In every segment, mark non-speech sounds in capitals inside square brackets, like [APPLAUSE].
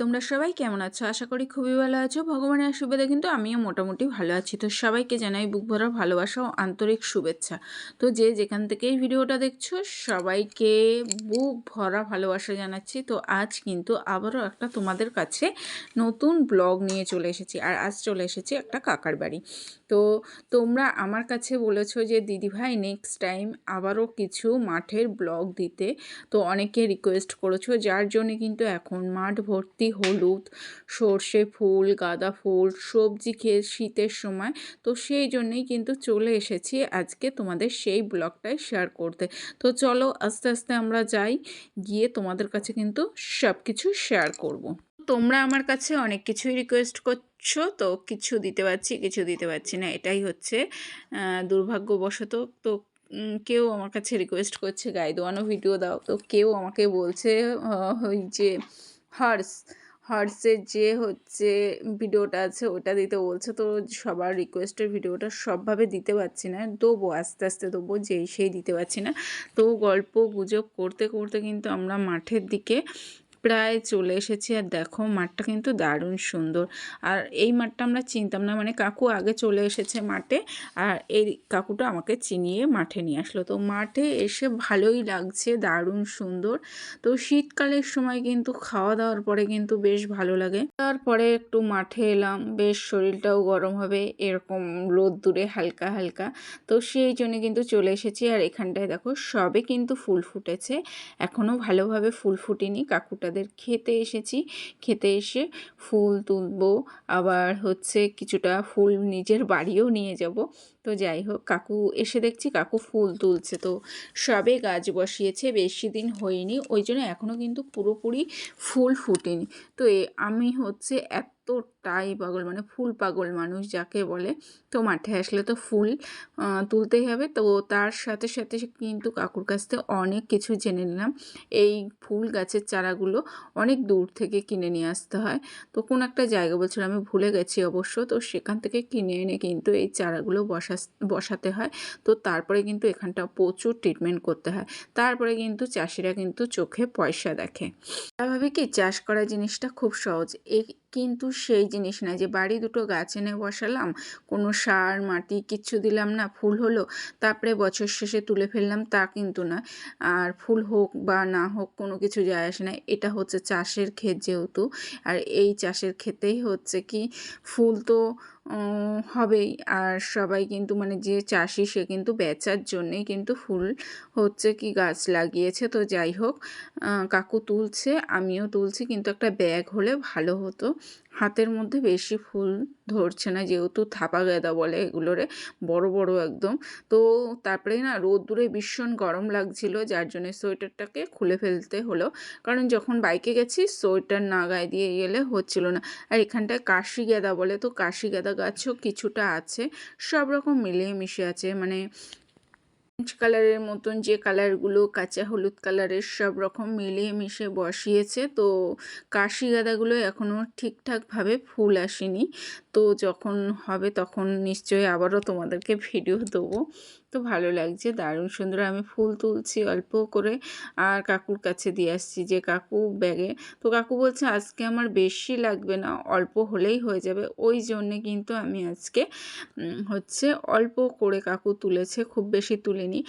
তোমরা সবাই কেমন আছো? আশা করি খুবই ভালো আছো। ভগবানের আশীর্বাদে কিন্তু আমিও মোটামুটি ভালো আছি। তো সবাইকে জানাই বুক ভরা ভালোবাসা ও আন্তরিক শুভেচ্ছা। তো যে যেখান থেকে এই ভিডিওটা দেখছ, সবাইকে বুক ভরা ভালোবাসা জানাচ্ছি। তো আজ কিন্তু আবারও একটা তোমাদের কাছে নতুন ব্লগ নিয়ে চলে এসেছি। আর আজ চলে এসেছি একটা কাকার বাড়ি। তো তোমরা আমার কাছে বলেছ যে, দিদিভাই নেক্সট টাইম আবারও কিছু মাঠের ব্লগ দিতে। তো অনেকে রিকোয়েস্ট করেছ, যার জন্য কিন্তু এখন মাঠ ভর্তি হলুদ, সর্ষে ফুল, গাঁদা ফুল, সবজি খেয়ে শীতের সময়। তো সেই জন্যেই কিন্তু চলে এসেছি আজকে তোমাদের সেই ব্লগটাই শেয়ার করতে। তো চলো আস্তে আস্তে আমরা যাই, গিয়ে তোমাদের কাছে কিন্তু সব কিছু শেয়ার করব। তোমরা আমার কাছে অনেক কিছুই রিকোয়েস্ট করছ, তো কিছু দিতে পারছি, কিছু দিতে পারছি না। এটাই হচ্ছে দুর্ভাগ্যবশত তো কেউ আমার কাছে রিকোয়েস্ট করছে, গায়ে দোয়ানো ভিডিও দাও। তো কেউ আমাকে বলছে ওই যে হার্স হার্সের যে হচ্ছে ভিডিওটা আছে ওটা দিতে বলছে। তো সবার রিকোয়েস্টের ভিডিওটা সবভাবে দিতে পারছি না দেবো আস্তে আস্তে দেবো যেই সেই দিতে পারছি না। তো গল্প গুজব করতে করতে কিন্তু আমরা মাঠের দিকে প্রায় চলে এসেছি আর দেখো মাঠটা কিন্তু দারুণ সুন্দর। আর এই মাঠটা আমরা চিনতাম না মানে কাকু আগে চলে এসেছে মাঠে আর এই কাকুটা আমাকে চিনিয়ে মাঠে নিয়ে আসলো। তো মাঠে এসে ভালোই লাগছে, দারুণ সুন্দর। তো শীতকালের সময় কিন্তু খাওয়া দাওয়ার পরে কিন্তু বেশ ভালো লাগে। তারপরে একটু মাঠে এলাম, বেশ শরীরটাও গরম হবে, এরকম রোদ দূরে হালকা হালকা। তো সেই জন্য কিন্তু চলে এসেছি আর এখানটায় দেখো সবে কিন্তু ফুল ফুটেছে এখনও ভালোভাবে ফুল ফুটেনি কাকুটা তাদের খেতে এসেছি। খেতে এসে ফুল তুলবো, আবার হচ্ছে কিছুটা ফুল নিজের বাড়িও নিয়ে যাব। তো যাই হোক, কাকু এসে দেখছি কাকু ফুল তুলছে। তো সবে গাছ বসিয়েছে, বেশি দিন হয়নি, ওই জন্য এখনও কিন্তু পুরোপুরি ফুল ফুটেনি। তো আমি হচ্ছে এত এতটাই পাগল মানে ফুল পাগল মানুষ যাকে বলে, তো মাঠে আসলে তো ফুল তুলতেই হবে। তো তার সাথে সাথে কিন্তু কাকুর কাছ থেকে অনেক কিছু জেনে নিলাম। এই ফুল গাছের চারাগুলো অনেক দূর থেকে কিনে নিয়ে আসতে হয়। তো কোন একটা জায়গা বলছিল, আমি ভুলে গেছি অবশ্য। তো সেখান থেকে কিনে এনে কিন্তু এই চারাগুলো বসা বসাতে হয়। তো তারপরে কিন্তু এখানটা প্রচুর ট্রিটমেন্ট করতে হয়। তারপরে কিন্তু চাষিরা কিন্তু চোখে পয়সা দেখে। স্বাভাবিক কি, চাষ করা জিনিসটা খুব সহজ। এই কিন্তু সেই জিনিস না যে বাড়ি দুটো গাছ এনে বসালাম, কোনো সার, মাটি কিচ্ছু দিলাম না, ফুল হলো, তারপরে বছর শেষে তুলে ফেললাম, তা কিন্তু না আর ফুল হোক বা না হোক, কোনো কিছু যায় আসে না। এটা হচ্ছে চাষের ক্ষেত যেহেতু, আর এই চাষের ক্ষেতেই হচ্ছে কি, ফুল তো হবেই। আর সবাই কিন্তু মানে যে চাষি সে কিন্তু বেচার জন্যেই কিন্তু ফুল হচ্ছে কি গাছ লাগিয়েছে। তো যাই হোক কাকু তুলছে, আমিও তুলছি। কিন্তু একটা ব্যাগ হলে ভালো হতো। হাতের মধ্যে বেশি ফুল ধরছে না, যেহেতু থাপা গেঁদা বলে এগুলোরে, বড় বড় একদম। তো তারপরে না রোদ্দুরে ভীষণ গরম লাগছিল, যার জন্য সোয়েটারটাকে খুলে ফেলতে হলো। কারণ যখন বাইকে গেছি, সোয়েটার না গায়ে দিয়ে গেলে হচ্ছিল না। আর এখানটায় কাশি গেঁদা বলে, তো কাশি গেঁদা গাছও কিছুটা আছে, সব রকম মিলিয়ে মিশে আছে। মানে অরেঞ্জ কালারের মতন যে কালারগুলো কাঁচা হলুদ কালারের সব রকম মিলিয়ে মিশে বসিয়েছে। তো কাশি গাঁদাগুলো এখনও ঠিকঠাকভাবে ফুল আসেনি। তো যখন হবে তখন নিশ্চয়ই আবারও তোমাদেরকে ভিডিও দেবো। ভালো লাগছে, দারুণ সুন্দর। আমি ফুল তুলছি অল্প করে আর কাকুর কাছে দিয়ে আসছি যে, কাকু ব্যাগে। তো কাকু বলছে, আজকে আমার বেশি লাগবে না, অল্প হলেই হয়ে যাবে। ওই জন্যে কিন্তু আমি আজকে হচ্ছে অল্প করে কাকু তুলেছে, খুব বেশি তুলিনি।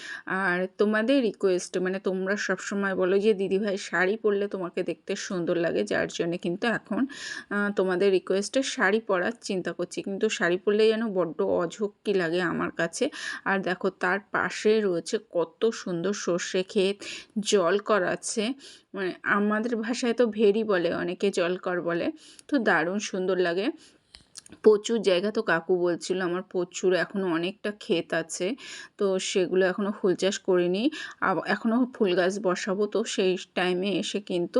আর তোমাদের রিকোয়েস্ট মানে তোমরা সবসময় বলো যে, দিদিভাই শাড়ি পরলে তোমাকে দেখতে সুন্দর লাগে। যার জন্যে কিন্তু এখন তোমাদের রিকোয়েস্টে শাড়ি পরার চিন্তা করছি। কিন্তু শাড়ি পরলে যেন বড্ড অঝক্কি লাগে আমার কাছে। আর দেখো তার পাশে রয়েছে কত সুন্দর সর্ষে ক্ষেত, জল কর আছে। মানে আমাদের ভাষায় তো ভেরি বলে, অনেকে জলকর বলে। তো দারুণ সুন্দর লাগে। প্রচুর জায়গা তো কাকু বলছিল, আমার প্রচুর এখনও অনেকটা ক্ষেত আছে। তো সেগুলো এখনও ফুল চাষ করিনি। এখনও ফুল গাছ বসাবো। তো সেই টাইমে এসে কিন্তু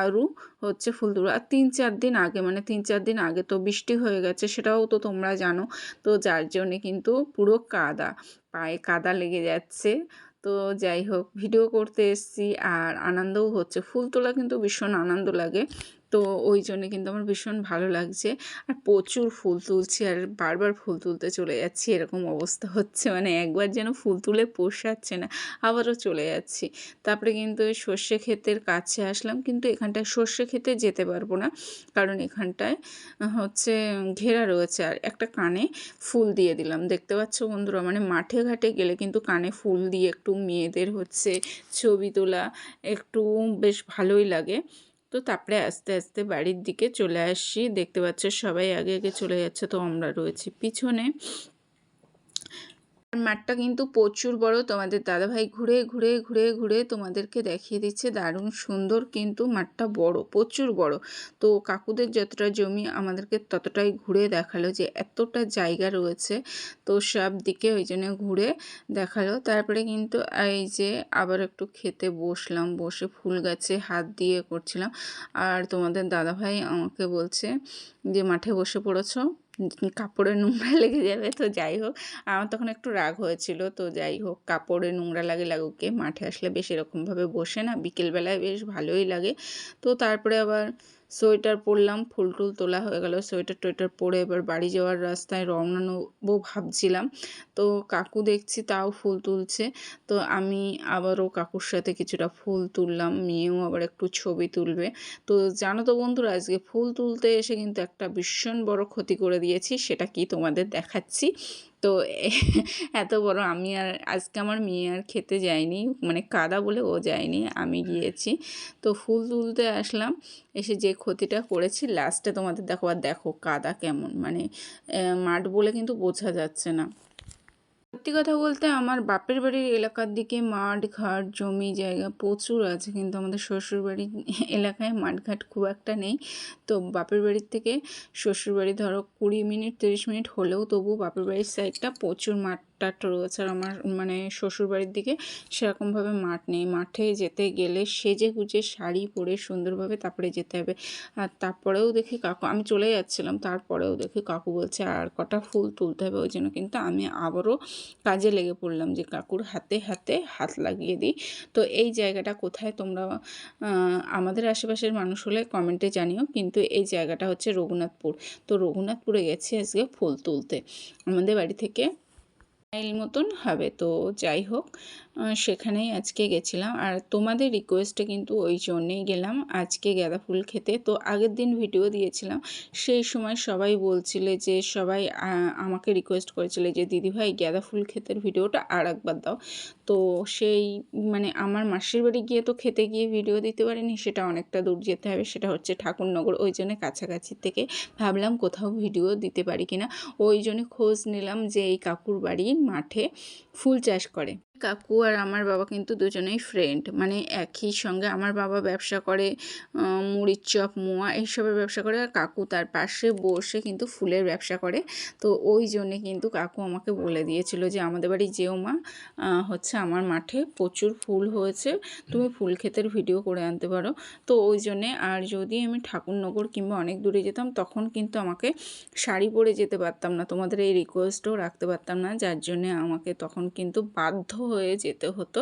আরও হচ্ছে ফুল তুলো আর তিন চার দিন আগে মানে তিন চার দিন আগে তো বৃষ্টি হয়ে গেছে, সেটাও তো তোমরা জানো। তো যার জন্যে কিন্তু পুরো কাদা। পায়ে কাদা লেগে যাচ্ছে। তো যাই হোক, ভিডিও করতে এসছি আর আনন্দও হচ্ছে। ফুল তোলা কিন্তু ভীষণ আনন্দ লাগে। তো ওই জন্য কিন্তু আমার ভীষণ ভালো লাগছে। আর প্রচুর ফুল তুলছি আর বারবার ফুল তুলতে চলে যাচ্ছি, এরকম অবস্থা হচ্ছে। মানে একবার যেন ফুল তুলে পোষাচ্ছে না, আবারও চলে যাচ্ছি। তারপরে কিন্তু ওই সর্ষে ক্ষেতের কাছে আসলাম, কিন্তু এখানটায় সর্ষে ক্ষেতে যেতে পারব না। কারণ এখানটায় হচ্ছে ঘেরা রয়েছে আর একটা কানে ফুল দিয়ে দিলাম। দেখতে পাচ্ছ বন্ধুরা মানে মাঠে ঘাটে গেলে কিন্তু কানে ফুল দিয়ে একটু মেয়েদের হচ্ছে ছবি তোলা একটু বেশ ভালোই লাগে। তো তারপরে আস্তে আস্তে বাড়ির দিকে চলে আসছি দেখতে পাচ্ছ সবাই আগে আগে চলে যাচ্ছে, তো আমরা রয়েছি পিছনে। মাঠটা কিন্তু প্রচুর বড়। তোমাদের দাদাভাই ঘুরে ঘুরে ঘুরে ঘুরে তোমাদেরকে দেখিয়ে দিচ্ছে। দারুণ সুন্দর কিন্তু মাঠটা বড়, প্রচুর বড়। তো কাকুদের যতটা জমি আমাদেরকে ততটাই ঘুরে দেখাল যে এতটা জায়গা রয়েছে। তো সব দিকে ওই জন্য ঘুরে দেখাল। তারপরে কিন্তু এই যে আবার একটু খেতে বসলাম, বসে ফুল গাছে হাত দিয়ে করছিলাম। আর তোমাদের দাদাভাই আমাকে বলছে যে, মাঠে বসে পড়েছো? কাপড়ে নোংরা [LAUGHS] লেগে যাবে, তো যাই হোক। আমার তখন একটু রাগ হয়েছিল, তো যাই হোক কাপড়ে নোংরা লাগে লাগুকে মাঠে আসলে বেশ এরকমভাবে বসে না, বিকেলবেলায় বেশ ভালোই লাগে। তো তারপরে আবার সোয়েটার পরলাম, ফুল টুল তোলা হয়ে গেল, সোয়েটার টোয়েটার পরে এবার বাড়ি যাওয়ার রাস্তায় রওনা নেব ভাবছিলাম। তো কাকু দেখছি তাও ফুল তুলছে, তো আমি আবারও কাকুর সাথে কিছুটা ফুল তুললাম, মেয়েও আবার একটু ছবি তুলবে। তো জানো তো বন্ধুরা, আজকে ফুল তুলতে এসে কিন্তু একটা ভীষণ বড় ক্ষতি করে দিয়েছি, সেটা কি তোমাদের দেখাচ্ছি। তো [LAUGHS] এত বড় আমি আর আজকে আমার মেয়ে আর খেতে যায়নি মানে কাদা বলে ও যায়নি আমি গিয়েছি। তো ফুল তুলতে আসলাম এসে যে ক্ষতিটা করেছি লাস্টে তোমাদের দেখো আর দেখো কাদা কেমন মানে মাঠ বলে কিন্তু বোঝা যাচ্ছে না। সত্যি কথা বলতে আমার বাপের বাড়ির এলাকার দিকে মাঠ, ঘাট, জমি, জায়গা প্রচুর আছে। কিন্তু আমাদের শ্বশুরবাড়ির এলাকায় মাঠঘাট খুব একটা নেই। তো বাপের বাড়ির থেকে শ্বশুরবাড়ি ধরো কুড়ি মিনিট, তিরিশ মিনিট হলেও তবু বাপের বাড়ির সাইডটা প্রচুর মাঠ টাট রয়েছে আর আমার মানে শ্বশুরবাড়ির দিকে সেরকমভাবে মাঠ নেই। মাঠে যেতে গেলে সেজে গুজে শাড়ি পরে সুন্দরভাবে তারপরে যেতে হবে। আর তারপরেও দেখি কাকু, আমি চলে যাচ্ছিলাম, তারপরেও দেখি কাকু বলছে, আর কটা ফুল তুলতে হবে? ওই জন্য কিন্তু আমি আবারও কাজে লেগে পড়লাম যে, কাকুর হাতে হাতে হাত লাগিয়ে দিই। তো এই জায়গাটা কোথায় তোমরা আমাদের আশেপাশের মানুষ হলে কমেন্টে জানিও। কিন্তু এই জায়গাটা হচ্ছে রঘুনাথপুর। তো রঘুনাথপুরে গেছি আজকে ফুল তুলতে। আমাদের বাড়ি থেকে মাইল মতন হবে। তো যাই হোক সেখানেই আজকে গেছিলাম। আর তোমাদের রিকোয়েস্টে কিন্তু ওই জন্যেই গেলাম আজকে গাঁদা ফুল খেতে। তো আগের দিন ভিডিও দিয়েছিলাম, সেই সময় সবাই বলছিলে যে, সবাই আমাকে রিকোয়েস্ট করেছিলে যে দিদিভাই গাঁদা ফুল ক্ষেতের ভিডিওটা আর একবার দাও। তো সেই মানে আমার মাসির বাড়ি গিয়ে তো খেতে গিয়ে ভিডিও দিতে পারিনি, সেটা অনেকটা দূর যেতে হবে, সেটা হচ্ছে ঠাকুরনগর। ওই জন্য কাছাকাছি থেকে ভাবলাম কোথাও ভিডিও দিতে পারি কিনা। ওই জন্য খোঁজ নিলাম যে, এই কাকুর বাড়ির মাঠে ফুল চাষ করে। কাকু আর আমার বাবা কিন্তু দুজনেই ফ্রেন্ড মানে একই সঙ্গে আমার বাবা ব্যবসা করে মুড়ির চপ, মোয়া এইসবের ব্যবসা করে আর কাকু তার পাশে বসে কিন্তু ফুলের ব্যবসা করে। তো ওই জন্যে কিন্তু কাকু আমাকে বলে দিয়েছিল যে, আমাদের বাড়ি যেও মা হচ্ছে আমার মাঠে প্রচুর ফুল হয়েছে, তুমি ফুল ক্ষেতের ভিডিও করে আনতে পারো। তো ওই জন্যে আর যদি আমি ঠাকুরনগর কিংবা অনেক দূরে যেতাম, তখন কিন্তু আমাকে শাড়ি পরে যেতে পারতাম না। তোমাদের এই রিকোয়েস্টও রাখতে পারতাম না। যার জন্যে আমাকে তখন কিন্তু বাধ্য হয়ে যেতে হতো।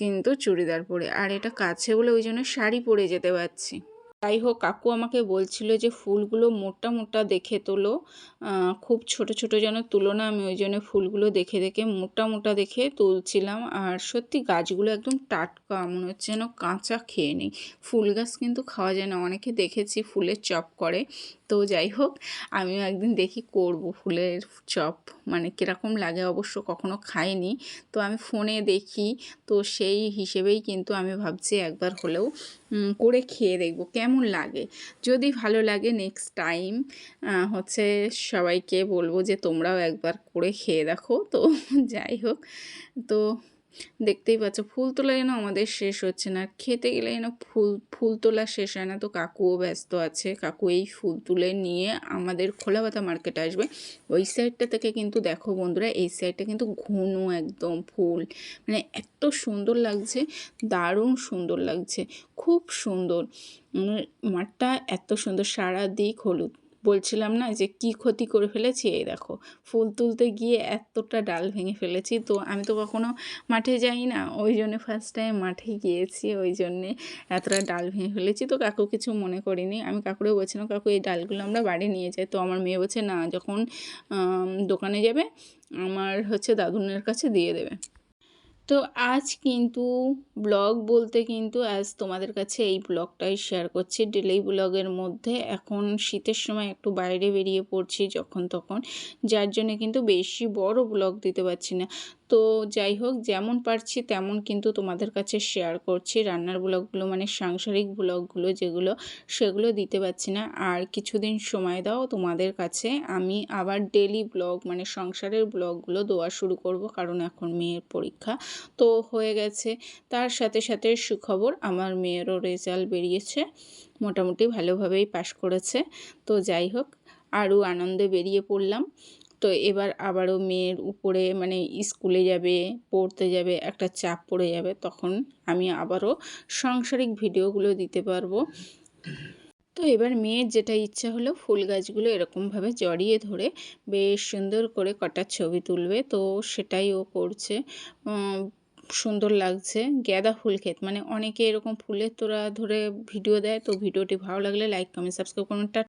কিন্তু চুড়িদার পরে। আর এটা কাছে বলে ওই জন্য শাড়ি পরে যেতে পারছি। যাই হোক, কাকু আমাকে বলছিল যে ফুলগুলো মোটা মোটা দেখে তোলো। খুব ছোট ছোট যেন তুলো না, আমি ওই জন্য ফুলগুলো দেখে দেখে মোটা মোটা দেখে তুলছিলাম। আর সত্যি গাছগুলো একদম টাটকা, মনে হচ্ছে যেন কাঁচা খেয়ে নিই। ফুল গাছ কিন্তু খাওয়া যায় না, অনেকে দেখেছি ফুলের চপ করে। তো যাই হোক, আমিও একদিন দেখি করব ফুলের চপ। মানে কীরকম লাগে অবশ্য কখনো খাইনি। তো আমি ফোনে দেখি, তো সেই হিসেবেই কিন্তু আমি ভাবছি একবার হলেও করে খেয়ে দেখব। কেমন লাগে? যদি ভালো লাগে নেক্সট টাইম হচ্ছে সবাইকে বলব যে তোমরাও একবার করে খেয়ে দেখো। তো [LAUGHS] যাই হোক, তো দেখতেই পাচ্ছ, ফুল তোলা যেন আমাদের শেষ হচ্ছে না। খেতে গেলে যেন ফুল ফুল তোলা শেষ হয় না। তো কাকুও ব্যস্ত আছে। কাকু এই ফুল তুলে নিয়ে আমাদের খোলাপাতা মার্কেটে আসবে। ওই সাইডটা থেকে কিন্তু দেখো বন্ধুরা, এই সাইডটা কিন্তু ঘন একদম ফুল। মানে এত সুন্দর লাগছে, দারুণ সুন্দর লাগছে। খুব সুন্দর। মাঠটা এত সুন্দর সারা দিক হলুদ। বলছিলাম না যে, কি ক্ষতি করে ফেলেছি? এই দেখো, ফুল তুলতে গিয়ে এতটা ডাল ভেঙে ফেলেছি। তো আমি তো কখনো মাঠে যাই না, ওই জন্য ফার্স্ট টাইম মাঠে গিয়েছি, ওই জন্যে এতটা ডাল ভেঙে ফেলেছি। তো কাকু কিছু মনে করিনি। আমি কাকুরে বলছিলাম, কাকু, এই ডালগুলো আমরা বাড়ি নিয়ে যাই। তো আমার মেয়ে বলছে, না, যখন দোকানে যাবে, আমার হচ্ছে দাদুনের কাছে দিয়ে দেবে। তো আজ কিন্তু ব্লগ বলতে কিন্তু আজ তোমাদের কাছে এই ব্লগটাই শেয়ার করছি। ডেলি ব্লগের মধ্যে এখন শীতের সময় একটু বাইরে বেরিয়ে পড়ছি যখন তখন, যার জন্য কিন্তু বেশি বড় ব্লগ দিতে পারছি না। তো যাই হোক, যেমন পারছি তেমন কিন্তু তোমাদের কাছে শেয়ার করছি। রান্নার ব্লগগুলো মানে সাংসারিক ব্লগগুলো যেগুলো, সেগুলো দিতে পারছি না। আর কিছুদিন সময় দাও তোমাদের কাছে, আমি আবার ডেলি ব্লগ মানে সংসারের ব্লগগুলো দেওয়া শুরু করব। কারণ এখন মেয়ের পরীক্ষা। তো হয়ে গেছে। তার সাথে সাথে সুখবর, আমার মেয়েরও রেজাল্ট বেরিয়েছে। মোটামুটি ভালোভাবেই পাশ করেছে। তো যাই হোক, আরও আনন্দে বেরিয়ে পড়লাম। তো এবার আবারও মেয়ের উপরে মানে স্কুলে যাবে, পড়তে যাবে, একটা চাপ পড়ে যাবে, তখন আমি আবারও সাংসারিক ভিডিওগুলো দিতে পারব। তো এবার মেয়ের যেটা ইচ্ছা হলো ফুল গাছগুলো এরকমভাবে জড়িয়ে ধরে বেশ সুন্দর করে কটা ছবি তুলবে। তো সেটাই ও করছে। সুন্দর লাগছে। গ্যাদা ফুল ক্ষেত। মানে অনেকে এরকম ফুলের তোরা ধরে ভিডিও দেয়। তো ভিডিওটি ভালো লাগলে লাইক, কমেন্ট, সাবস্ক্রাইব করুন।